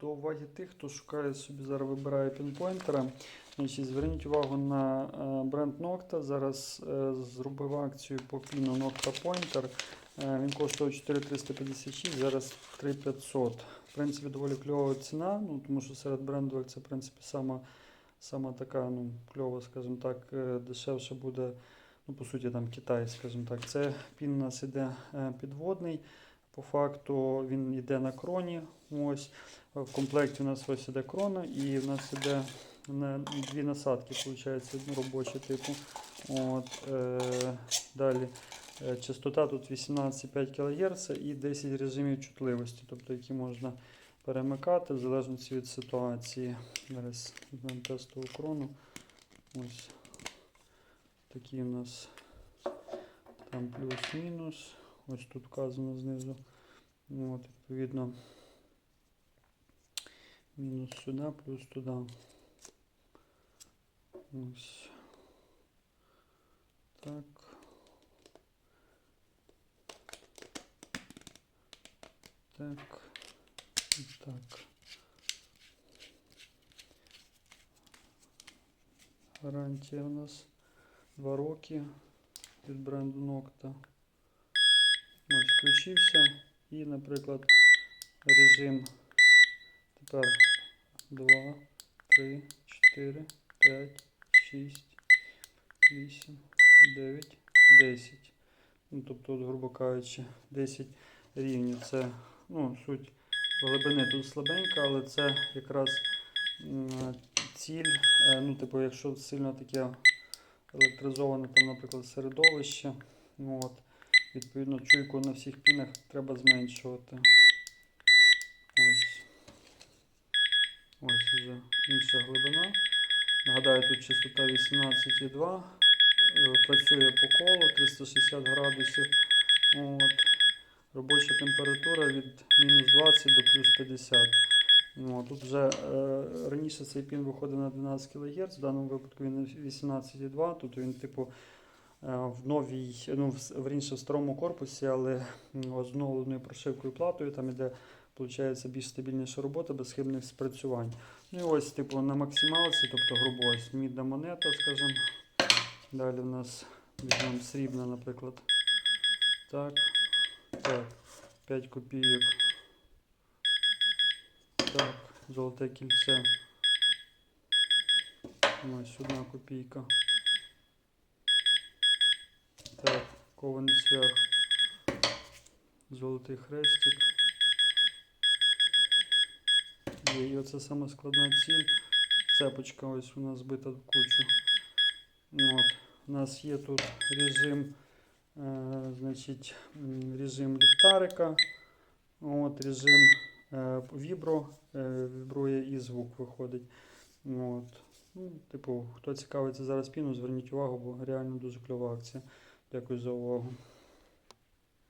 До уваги тих, хто шукає собі зараз вибирає пінпойнтера. Зверніть увагу на е, бренд Nocta. Зараз е, зробив акцію по піну Nocta Pointer. Е, Він коштував 4356, зараз 3500. В принципі, доволі кльова ціна, ну, тому що серед брендових це в принципі сама, сама така ну, кльова, скажімо так, дешевше буде. Ну, по суті, там Китай, скажімо так. Це пін у нас іде підводний. По факту він йде на кроні. Ось. В комплекті у нас ось іде крона, і в нас іде дві насадки, виходить, робочі типу. От, е, далі. Е, Частота тут 18,5 кГц і 10 режимів чутливості, тобто які можна перемикати в залежності від ситуації. Зараз візьмемо тестову крону. Ось такі у нас там плюс-мінус. Ось тут вказано знизу. От, відповідно, мінус сюди, плюс туди. Ось. Так. Так. І так. Гарантія у нас 2 роки від бренду Nocta. Включився. І, наприклад, режим тепер 2, 3, 4, 5, 6, 8, 9, 10. Ну, тобто, от, грубо кажучи, 10 рівнів. Це ну, суть глибини тут слабенька, але це якраз ціль. Е, Ну, типу, якщо сильно таке електризоване, там, наприклад, середовище, ну, от, відповідно, чуйку на всіх пінах треба зменшувати. Ось. Ось вже інша глибина. Нагадаю, тут частота 18,2. Е, Працює по колу 360 градусів. От. Робоча температура від мінус 20 до плюс 50. Ну, тут вже е, раніше цей пін виходив на 12 кГц, в даному випадку він 18,2, тут він, типу, в новій, ну, верніше, в старому корпусі, але оновленою прошивкою платою, там іде, виходить, більш стабільніша робота, без хибних спрацювань. Ну і ось, типу, на максималці, тобто грубо ось мідна монета, скажімо. Далі в нас візьмемо срібна, наприклад. Так. Так. 5 копійок. Так, золоте кільце. Ось одна копійка. Так, кований цвях. Золотий хрестик. І оце саме складна ціль. Цепочка ось у нас збита в кучу. От. У нас є тут режим, е, значить, режим ліхтарика. От, режим е, вібро, е, вібрує і звук виходить. От. Ну, типу, хто цікавиться зараз піну, зверніть увагу, бо реально дуже кльова акція. Дякую за увагу.